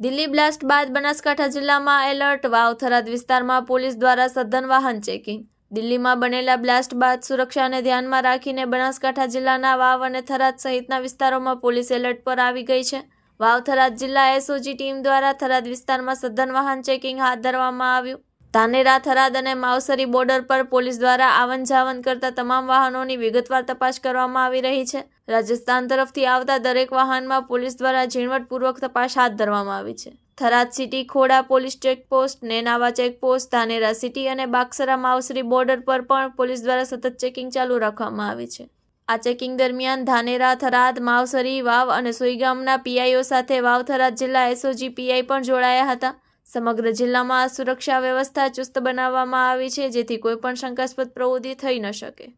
Delhi blast બાદ બનાસકાંઠા જિલ્લામાં alert Vav Tharad વિસ્તારમાં પોલીસ દ્વારા સઘન વાહન ચેકિંગ. દિલ્હીમાં બનેલા બ્લાસ્ટ બાદ સુરક્ષાને ધ્યાનમાં રાખીને બનાસકાંઠા જિલ્લાના વાવ અને થરાદ સહિતના વિસ્તારોમાં પોલીસ એલર્ટ પર આવી ગઈ છે. વાવ થરાદ જિલ્લા એસઓજી ટીમ દ્વારા થરાદ વિસ્તારમાં સઘન વાહન ચેકિંગ હાથ ધરવામાં આવ્યું. ધાનેરા, થરાદ અને માવસરી બોર્ડર પર પોલીસ દ્વારા આવન જાવન કરતા તમામ વાહનોની વિગતવાર તપાસ કરવામાં આવી રહી છે. રાજસ્થાન તરફથી આવતા દરેક વાહનમાં પોલીસ દ્વારા ઝીણવટપૂર્વક તપાસ હાથ ધરવામાં આવી છે. Tharad city Khoda police check post, Nenava check post, Dhanera city અને બાક્સરા માવસરી બોર્ડર પર પણ પોલીસ દ્વારા સતત ચેકિંગ ચાલુ રાખવામાં આવી છે. આ ચેકિંગ દરમિયાન ધાનેરા, થરાદ માવસરી વાવ અને સોઈગામના પીઆઈઓ સાથે વાવ, થરાદ જિલ્લા એસઓજી પીઆઈ પણ જોડાયા હતા. સમગ્ર જિલ્લામાં સુરક્ષા વ્યવસ્થા ચુસ્ત બનાવવામાં આવી છે, જેથી કોઈપણ શંકાસ્પદ પ્રવૃત્તિ થઈ ન શકે.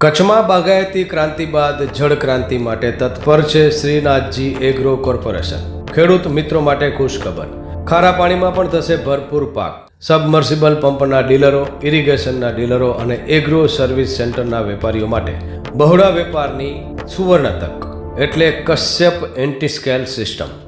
કચ્છમાં બાગાયતી ક્રાંતિ બાદ જળ ક્રાંતિ માટે તત્પર છે શ્રીનાથજી એગ્રો કોર્પોરેશન. ખેડૂત મિત્રો માટે ખુશખબર. ખારા પાણીમાં પણ થશે ભરપૂર પાક. સબમર્સિબલ પંપના ડીલરો, ઇરિગેશનના ડીલરો અને એગ્રો સર્વિસ સેન્ટરના વેપારીઓ માટે બહોળા વેપારની સુવર્ણ તક. એટલે કશ્યપ એન્ટીસ્કેલ સિસ્ટમ.